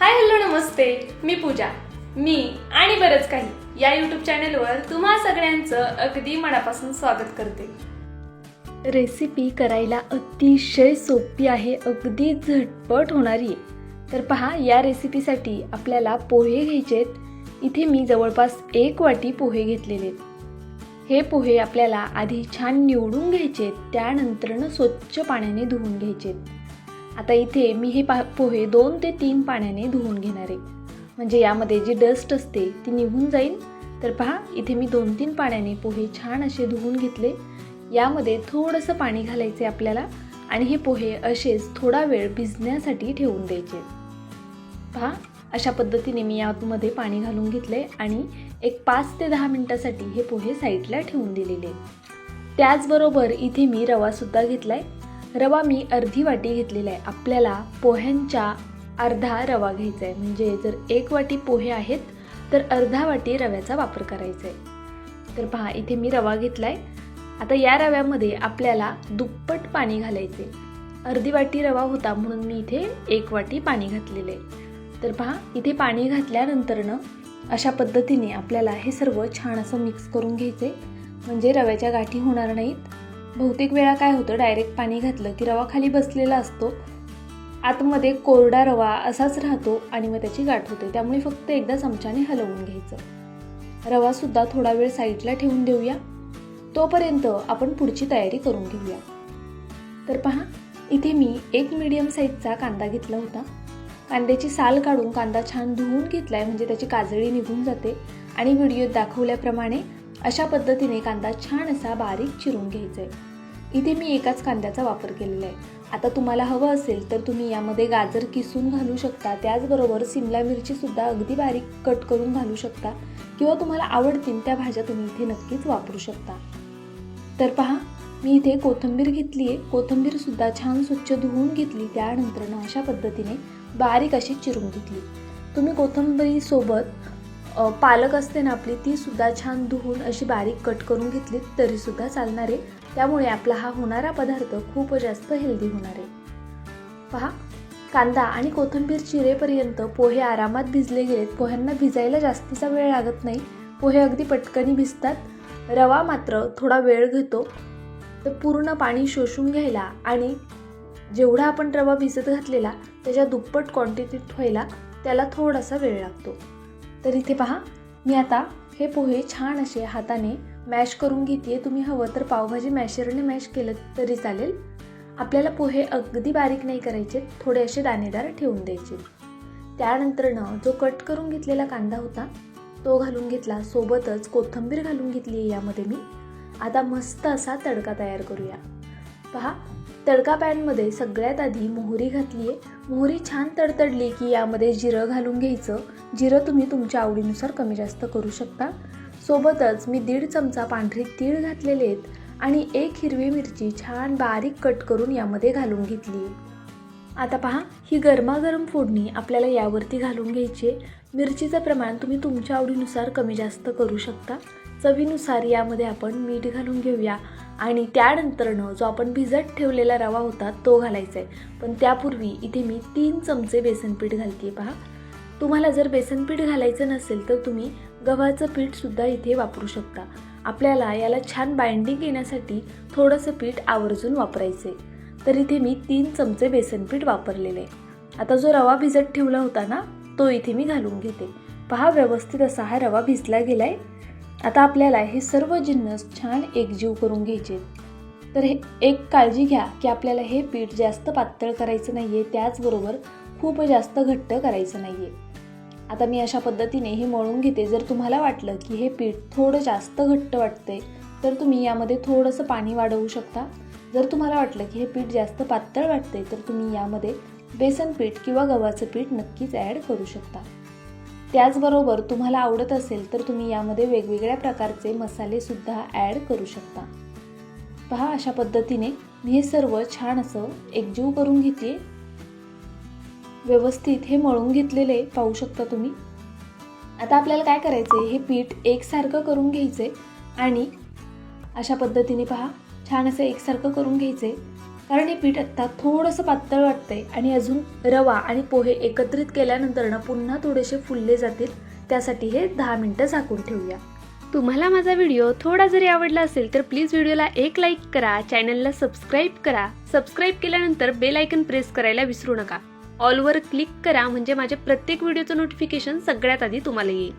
Hi hello नमस्ते. मी पूजा. मी आणि बरंच काही या यूट्यूब चॅनलवर तुम्हा सगळ्यांचं अगदी मनापासून स्वागत करते. रेसिपी करायला अतिशय सोपी आहे अगदी झटपट होणारी आहे. तर पहा या रेसिपीसाठी आपल्याला पोहे घ्यायचेत इथे मी जवळपास एक वाटी पोहे घेतलेले आहेत. हे पोहे आपल्याला आधी छान निवडून घ्यायचे त्यानंतरनं स्वच्छ पाण्याने धुवून घ्यायचेत आता इथे मी हे पा पोहे दोन ते तीन पाण्याने धुवून घेणार. आहे म्हणजे यामध्ये जी डस्ट असते ती निघून जाईल. तर पहा इथे मी दोन तीन पाण्याने पोहे छान असे धुवून घेतले. यामध्ये थोडंसं पाणी घालायचे आपल्याला आणि हे पोहे असेच थोडा वेळ भिजण्यासाठी ठेवून द्यायचे. पहा अशा पद्धतीने मी यामध्ये पाणी घालून घेतले आणि एक पाच ते दहा मिनटासाठी हे पोहे साईडला ठेवून दिलेले. त्याचबरोबर इथे मी रवासुद्धा घेतला आहे रवा मी अर्धी वाटी घेतलेला आहे. आपल्याला पोह्यांच्या अर्धा रवा घ्यायचा आहे. म्हणजे जर एक वाटी पोहे आहेत तर अर्धा वाटी रव्याचा वापर करायचा आहे. तर पहा इथे मी रवा घेतला आहे आता या रव्यामध्ये आपल्याला दुप्पट पाणी घालायचे अर्धी वाटी रवा होता म्हणून मी इथे एक वाटी पाणी घातलेले तर पहा इथे पाणी घातल्यानंतरनं अशा पद्धतीने आपल्याला हे सर्व छान असं मिक्स करून घ्यायचे म्हणजे रव्याच्या गाठी होणार नाहीत. बहुतेक वेळा काय होतं डायरेक्ट पाणी घातलं की रवा खाली बसलेला असतो. आतमध्ये कोरडा रवा असाच राहतो आणि मग त्याची गाठ होते. त्यामुळे फक्त एकदा चमच्याने हलवून घ्यायचं. रवासुद्धा थोडा वेळ साईडला ठेवून देऊया. तोपर्यंत आपण पुढची तयारी करून घेऊया. तर पहा इथे मी एक मीडियम साईजचा कांदा घेतला होता. कांद्याची साल काढून कांदा छान धुवून घेतला आहे म्हणजे त्याची काजळी निघून जाते. आणि व्हिडिओत दाखवल्याप्रमाणे अशा पद्धतीने कांदा छान असा बारीक चिरून घ्यायचा आहे इथे मी एकाच कांद्याचा वापर केलेला आहे. आता तुम्हाला हवं असेल तर तुम्ही यामध्ये गाजर किसून घालू शकता. त्याचबरोबर सिमला मिरचीसुद्धा अगदी बारीक कट करून घालू शकता. किंवा तुम्हाला आवडतील त्या भाज्या तुम्ही इथे नक्कीच वापरू शकता. तर पहा मी इथे कोथिंबीर घेतली आहे. कोथंबीरसुद्धा छान स्वच्छ धुवून घेतली. त्यानंतर अशा पद्धतीने बारीक अशी चिरून घेतली. तुम्ही कोथिंबीरीसोबत पालक असते ना आपली ती सुद्धा छान धुवून अशी बारीक कट करून घेतली तरी सुद्धा चालणार आहे. त्यामुळे आपला हा होणारा पदार्थ खूप जास्त हेल्दी होणार आहे. पहा कांदा आणि कोथिंबीर चिरेपर्यंत पोहे आरामात भिजले गेलेत. पोह्यांना भिजायला जास्तीचा वेळ लागत नाही. पोहे अगदी पटकनी भिजतात. रवा मात्र थोडा वेळ घेतो. तर पूर्ण पाणी शोषून घ्यायला आणि जेवढा आपण रवा भिजत घातलेला त्याच्या दुप्पट क्वांटिटीत व्हायला त्याला थोडासा वेळ लागतो. तर इथे पहा मी आता हे पोहे छान असे हाताने मॅश करून घेते तुम्ही हवं तर पावभाजी मॅशरने मॅश केलं तरी चालेल. आपल्याला पोहे अगदी बारीक नाही करायचे थोडे असे दाणेदार ठेवून द्यायचे. त्यानंतरनं जो कट करून घेतलेला कांदा होता तो घालून घेतला. सोबतच कोथिंबीर घालून घेतली आहे यामध्ये मी. आता मस्त असा तडका तयार करूया. पहा तडका पॅनमध्ये सगळ्यात आधी मोहरी घातली आहे. मोहरी छान तडतडली की यामध्ये जिरं घालून घ्यायचं. जिरं तुम्ही तुमच्या आवडीनुसार कमी जास्त करू शकता. सोबतच मी दीड चमचा पांढरी तीळ घातलेले आहेत आणि एक हिरवी मिरची छान बारीक कट करून यामध्ये घालून घेतली आता पहा ही गरमागरम फोडणी आपल्याला यावरती घालून घ्यायची आहे. मिरचीचं प्रमाण तुम्ही तुमच्या आवडीनुसार कमी जास्त करू शकता. चवीनुसार यामध्ये आपण मीठ घालून घेऊया. आणि त्यानंतरनं जो आपण भिजत ठेवलेला रवा होता तो घालायचा आहे पण त्यापूर्वी इथे मी तीन चमचे बेसन पीठ घालते पहा. तुम्हाला जर बेसन पीठ घालायचं नसेल तर तुम्ही गव्हाचं पीठसुद्धा इथे वापरू शकता. आपल्याला याला छान बाइंडिंग येण्यासाठी थोडंसं पीठ आवर्जून वापरायचं आहे तर इथे मी तीन चमचे बेसन पीठ वापरलेले आहे आता जो रवा भिजत ठेवला होता ना तो इथे मी घालून घेते. पहा व्यवस्थित असा हा रवा भिजला गेलाय. आता आपल्याला हे सर्व जिन्नस छान एकजीव करून घ्यायचे तर हे एक काळजी घ्या की आपल्याला हे पीठ जास्त पातळ करायचं नाही आहे त्याचबरोबर खूप जास्त घट्ट करायचं नाही आहे आता मी अशा पद्धतीने हे मळून घेते. जर तुम्हाला वाटलं की हे पीठ थोडं जास्त घट्ट वाटतंय तर तुम्ही यामध्ये थोडंसं पाणी वाढवू शकता. जर तुम्हाला वाटलं की हे पीठ जास्त पातळ वाटतंय तर तुम्ही यामध्ये बेसन पीठ किंवा गव्हाचं पीठ नक्कीच ॲड करू शकता. त्याचबरोबर तुम्हाला आवडत असेल तर तुम्ही यामध्ये वेगवेगळ्या प्रकारचे मसालेसुद्धा ॲड करू शकता. पहा अशा पद्धतीने मी हे सर्व छान असं एकजीव करून घेते व्यवस्थित हे मळून घेतलेले पाहू शकता तुम्ही. आता आपल्याला काय करायचं हे पीठ एकसारखं करून घ्यायचे आणि अशा पद्धतीने पहा छान असं एकसारखं करून घ्यायचे कारण हे पीठ आत्ता थोडंसं पातळ वाटतंय आणि अजून रवा आणि पोहे एकत्रित केल्यानंतर ना पुन्हा थोडेसे फुलले जातील. त्यासाठी हे दहा मिनटं झाकून ठेवूया. तुम्हाला माझा व्हिडिओ थोडा जरी आवडला असेल तर प्लीज व्हिडिओला एक लाईक करा चॅनलला सबस्क्राईब करा. सबस्क्राईब केल्यानंतर बेल आयकन प्रेस करायला विसरू नका. ऑलवर क्लिक करा म्हणजे माझ्या प्रत्येक व्हिडिओचं नोटिफिकेशन सगळ्यात आधी तुम्हाला येईल.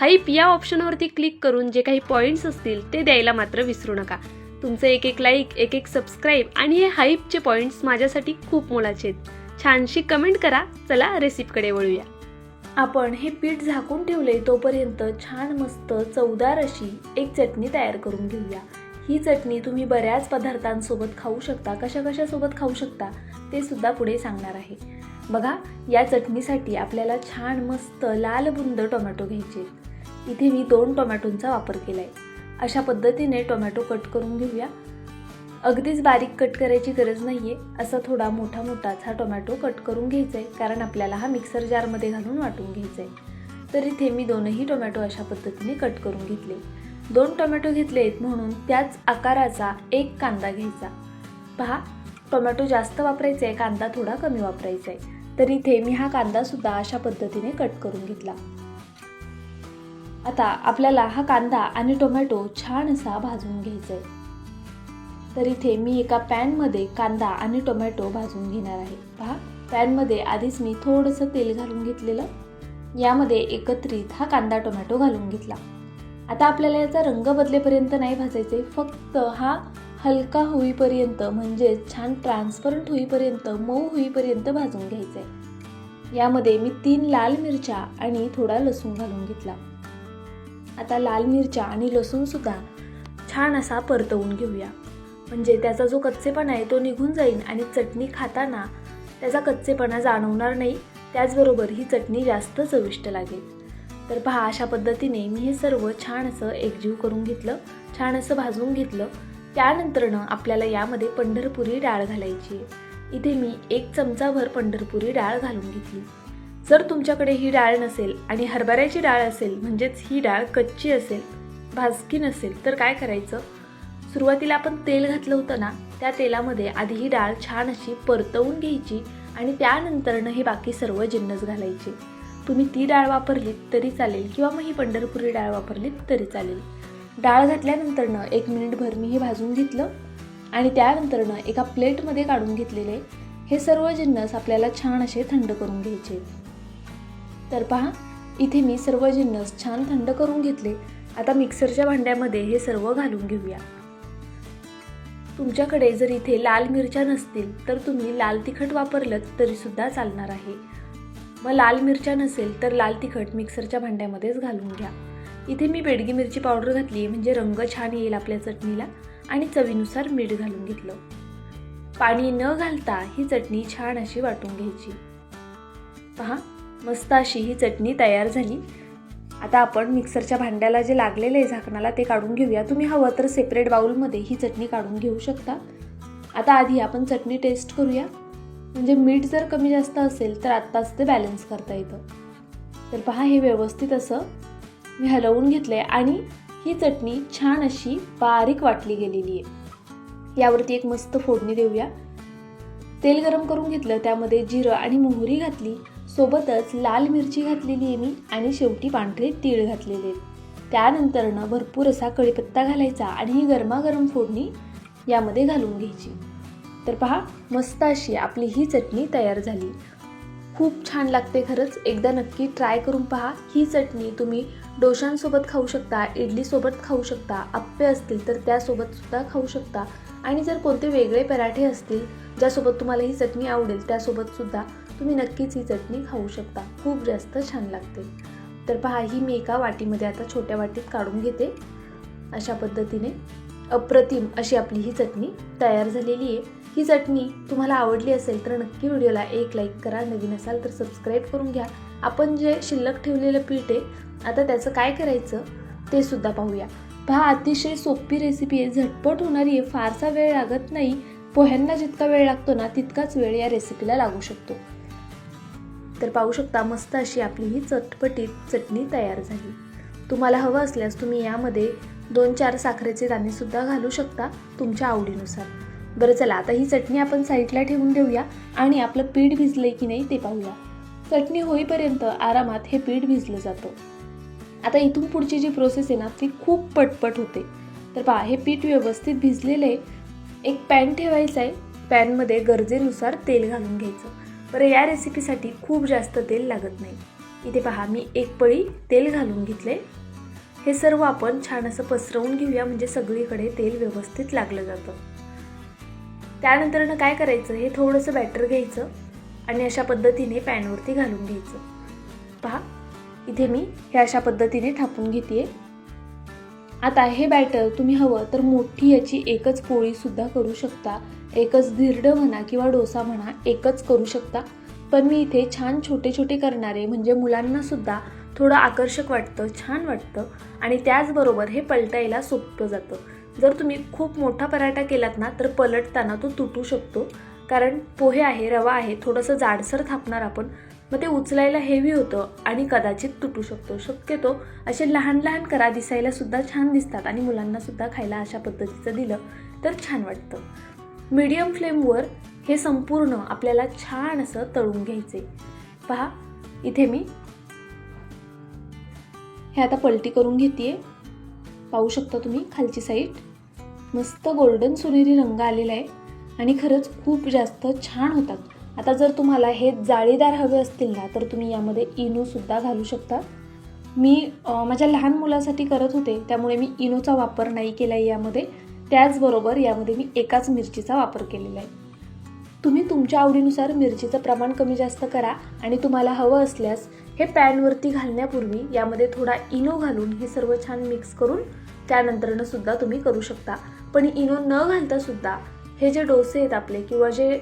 हाईप या ऑप्शनवरती क्लिक करून जे काही पॉईंट्स असतील ते द्यायला मात्र विसरू नका. तुमचं एक एक लाईक एक एक सबस्क्राईब आणि हे हाईपचे पॉईंट्स माझ्यासाठी खूप मोलाचे आहेत. छानशी कमेंट करा. चला रेसिपीकडे वळूया. आपण हे पीठ झाकून ठेवले तोपर्यंत छान मस्त चवदार अशी एक चटणी तयार करून घेऊया. ही चटणी तुम्ही बऱ्याच पदार्थांसोबत खाऊ शकता. कशा कशासोबत खाऊ शकता ते सुद्धा पुढे सांगणार आहे. बघा या चटणीसाठी आपल्याला छान मस्त लाल बुंद टोमॅटो घ्यायचे इथे मी दोन टोमॅटोंचा वापर केला आहे अशा पद्धतीने टोमॅटो कट करून घेऊया. अगदीच बारीक कट करायची गरज नाही आहे असा थोडा मोठा मोठाच हा टोमॅटो कट करून घ्यायचा आहे कारण आपल्याला हा मिक्सर जारमध्ये घालून वाटून घ्यायचा आहे तर इथे मी दोनही टोमॅटो अशा पद्धतीने कट करून घेतले. दोन टोमॅटो घेतले आहेत म्हणून त्याच आकाराचा एक कांदा घ्यायचा. पहा टोमॅटो जास्त वापरायचा आहे कांदा थोडा कमी वापरायचा आहे तर इथे मी हा कांदासुद्धा अशा पद्धतीने कट करून घेतला. आता आपल्याला हा कांदा आणि टोमॅटो छान असा भाजून घ्यायचा आहे तर इथे मी एका पॅनमध्ये कांदा आणि टोमॅटो भाजून घेणार आहे. पहा पॅनमध्ये आधीच मी थोडंसं तेल घालून घेतलेलं. यामध्ये एकत्रित हा कांदा टोमॅटो घालून घेतला. आता आपल्याला याचा रंग बदलेपर्यंत नाही भाजायचे फक्त हा हलका होईपर्यंत म्हणजेच छान ट्रान्सपरंट होईपर्यंत मऊ होईपर्यंत भाजून घ्यायचं आहे यामध्ये मी तीन लाल मिरच्या आणि थोडा लसूण घालून घेतला. आता लाल मिरच्या आणि लसूणसुद्धा छान असा परतवून घेऊया. म्हणजे त्याचा जो कच्चेपणा आहे तो निघून जाईल आणि चटणी खाताना त्याचा कच्चेपणा जाणवणार नाही त्याचबरोबर ही चटणी जास्त चविष्ट लागेल. तर पहा अशा पद्धतीने मी हे सर्व छान असं एकजीव करून घेतलं छान असं भाजून घेतलं. त्यानंतरनं आपल्याला यामध्ये पंढरपुरी डाळ घालायची आहे. इथे मी एक चमचाभर पंढरपुरी डाळ घालून घेतली. जर तुमच्याकडे ही डाळ नसेल आणि हरभऱ्याची डाळ असेल म्हणजेच ही डाळ कच्ची असेल भाजकी नसेल तर काय करायचं? सुरुवातीला आपण तेल घातलं होतं ना त्या तेलामध्ये आधी ही डाळ छान अशी परतवून घ्यायची आणि त्यानंतरनं हे बाकी सर्व जिन्नस घालायचे. तुम्ही ती डाळ वापरलीत तरी चालेल किंवा मग ही पंढरपुरी डाळ वापरलीत तरी चालेल. डाळ घातल्यानंतरनं एक मिनिटभर मी हे भाजून घेतलं आणि त्यानंतरनं एका प्लेटमध्ये काढून घेतलेले हे सर्व जिन्नस आपल्याला छान असे थंड करून घ्यायचे. तर पहा इथे मी सर्व जिन्नस छान थंड करून घेतले आता मिक्सरच्या भांड्यामध्ये हे सर्व घालून घेऊया. तुमच्याकडे जर इथे लाल मिरच्या नसतील तर तुम्ही लाल तिखट वापरलं तरीसुद्धा चालणार आहे. मग लाल मिरच्या नसेल तर लाल तिखट मिक्सरच्या भांड्यामध्येच घालून घ्या. इथे मी बेडगी मिरची पावडर घातली म्हणजे रंग छान येईल आपल्या चटणीला आणि चवीनुसार मीठ घालून घेतलं. पाणी न घालता ही चटणी छान अशी वाटून घ्यायची. पहा मस्त अशी ही चटणी तयार झाली. आता आपण मिक्सरच्या भांड्याला जे लागलेलं आहे झाकणाला ते काढून घेऊया. तुम्ही हवं तर सेपरेट बाउलमध्ये ही चटणी काढून घेऊ शकता. आता आधी आपण चटणी टेस्ट करूया. म्हणजे मीठ जर कमी जास्त असेल तर आत्ताच ते बॅलन्स करता येतं. तर पहा हे व्यवस्थित असं मी हलवून घेतलं आहे आणि ही चटणी छान अशी बारीक वाटली गेलेली आहे. यावरती एक मस्त फोडणी देऊया. तेल गरम करून घेतलं त्यामध्ये जिरं आणि मोहरी घातली. सोबतच लाल मिरची घातलेली आहे मी आणि शेवटी पांढरे तीळ घातलेले आहेत. त्यानंतरनं भरपूर असा कढीपत्ता घालायचा आणि ही गरमागरम फोडणी यामध्ये घालून घ्यायची. तर पहा मस्त अशी आपली ही चटणी तयार झाली. खूप छान लागते खरंच. एकदा नक्की ट्राय करून पहा. ही चटणी तुम्ही डोशांसोबत खाऊ शकता इडलीसोबत खाऊ शकता आप्पे असतील तर त्यासोबतसुद्धा खाऊ शकता. आणि जर कोणते वेगळे पराठे असतील ज्यासोबत तुम्हाला ही चटणी आवडेल त्यासोबतसुद्धा तुम्ही नक्कीच ही चटणी खाऊ शकता. खूप जास्त छान लागते. तर पहा ही मी एका वाटीमध्ये आता छोट्या वाटीत काढून घेते. अशा पद्धतीने अप्रतिम अशी आपली ही चटणी तयार झालेली आहे. ही चटणी तुम्हाला आवडली असेल तर नक्की व्हिडिओला एक लाईक करा. नवीन असाल तर सबस्क्राईब करून घ्या. आपण जे शिल्लक ठेवलेलं पीठ आहे आता त्याचं काय करायचं ते सुद्धा पाहूया. पहा अतिशय सोपी रेसिपी आहे. झटपट होणारी आहे. फारसा वेळ लागत नाही. पोह्यांना जितका वेळ लागतो ना तितकाच वेळ या रेसिपीला लागू शकतो. तर पाहू शकता मस्त अशी आपली ही चटपटीत चटणी तयार झाली. तुम्हाला हवं असल्यास तुम्ही यामध्ये दोन चार साखरेचे दाणेसुद्धा घालू शकता तुमच्या आवडीनुसार. बरं चला आता ही चटणी आपण साईडला ठेवून देऊया आणि आपलं पीठ भिजलंय की नाही ते पाहूया. चटणी होईपर्यंत आरामात हे पीठ भिजलं जातं. आता इथून पुढची जी प्रोसेस आहे ना ती खूप पटपट होते. तर पहा हे पीठ व्यवस्थित भिजलेलं आहे. एक पॅन ठेवायचं आहे. पॅनमध्ये गरजेनुसार तेल घालून घ्यायचं. बरं या रेसिपीसाठी खूप जास्त तेल लागत नाही. इथे पहा मी एक पळी तेल घालून घेतले हे सर्व आपण छान असं पसरवून घेऊया म्हणजे सगळीकडे तेल व्यवस्थित लागलं जातं. त्यानंतरनं काय करायचं हे थोडंसं बॅटर घ्यायचं आणि अशा पद्धतीने पॅनवरती घालून घ्यायचं. पहा इथे मी हे अशा पद्धतीने थापून घेते आता हे बॅटर तुम्ही हवं तर मोठी याची एकच पोळीसुद्धा करू शकता. एकच धिरड म्हणा किंवा डोसा म्हणा एकच करू शकता. पण मी इथे छान छोटे छोटे करणारे म्हणजे मुलांनासुद्धा थोडं आकर्षक वाटतं छान वाटतं. आणि त्याचबरोबर हे पलटायला सोपं जातं. जर तुम्ही खूप मोठा पराठा केलात ना तर पलटताना तो तुटू शकतो. कारण पोहे आहे रवा आहे थोडंसं जाडसर थापणार आपण. मग ते उचलायला हेवी होतं आणि कदाचित तुटू शकतो. शक्यतो असे लहान लहान करा दिसायला सुद्धा छान दिसतात आणि मुलांना सुद्धा खायला अशा पद्धतीचं दिलं तर छान वाटतं. मीडियम फ्लेमवर हे संपूर्ण आपल्याला छान असं तळून घ्यायचे. पहा इथे मी हे आता पलटी करून घेते पाहू शकता तुम्ही खालची साईड मस्त गोल्डन सोनेरी रंग आलेला आहे आणि खरंच खूप जास्त छान होतात. आता जर तुम्हाला हे जाळीदार हवे असतील ना तर तुम्ही यामध्ये इनोसुद्धा घालू शकता. मी माझ्या लहान मुलासाठी करत होते त्यामुळे मी इनोचा वापर नाही केला आहे यामध्ये. त्याचबरोबर यामध्ये मी एकाच मिरचीचा वापर केलेला आहे. तुम्ही तुमच्या आवडीनुसार मिरचीचं प्रमाण कमी जास्त करा आणि तुम्हाला हवं असल्यास हे पॅनवरती घालण्यापूर्वी यामध्ये थोडा इनो घालून हे सर्व छान मिक्स करून त्यानंतरनं सुद्धा तुम्ही करू शकता. पण इनो न घालता सुद्धा हे जे डोसे आहेत आपले किंवा जे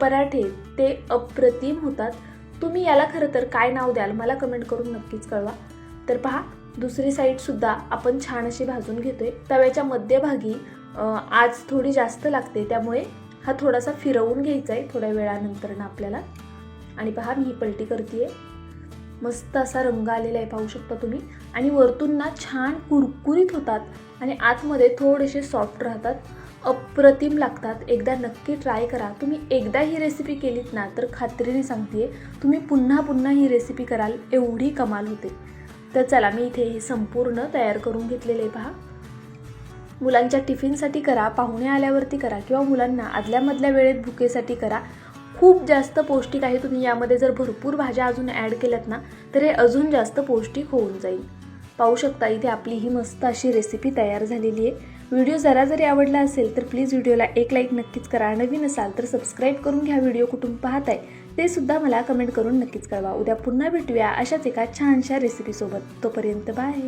पराठे ते अप्रतिम होतात. तुम्ही याला खरं तर काय नाव द्याल मला कमेंट करून नक्कीच कळवा. तर पहा दुसरी साईडसुद्धा आपण छान अशी भाजून घेतोय. तव्याच्या मध्यभागी आज थोडी जास्त लागते त्यामुळे हा थोडासा फिरवून घ्यायचा आहे थोड्या वेळानंतर ना आपल्याला. आणि पहा मी ही पलटी करते मस्त असा रंग आलेला आहे पाहू शकता तुम्ही. आणि वरतून ना छान कुरकुरीत होतात आणि आतमध्ये थोडेसे सॉफ्ट राहतात. अप्रतिम लागतात. एकदा नक्की ट्राय करा. तुम्ही एकदा ही रेसिपी केलीत ना तर खात्रीने सांगते तुम्ही पुन्हा पुन्हा ही रेसिपी कराल एवढी कमाल होते. तर चला मी इथे हे संपूर्ण तयार करून घेतलेले पहा. मुलांच्या टिफिनसाठी करा पाहुणे आल्यावरती करा किंवा मुलांना आदल्यामधल्या वेळेत भुकेसाठी करा. खूप जास्त पौष्टिक आहे. तुम्ही यामध्ये जर भरपूर भाज्या अजून ॲड केल्यात ना तर हे अजून जास्त पौष्टिक होऊन जाईल. पाहू शकता इथे आपली ही मस्त अशी रेसिपी तयार झालेली आहे. व्हिडिओ जरा जरी आवडला असेल तर प्लीज व्हिडिओला एक लाईक नक्कीच करा. नवीन असाल तर सबस्क्राईब करून घ्या व्हिडिओ कुठून पाहताय ते सुद्धा मला कमेंट करून नक्कीच कळवा. उद्या पुन्हा भेटूया अशाच एका छानशा रेसिपीसोबत तोपर्यंत बाय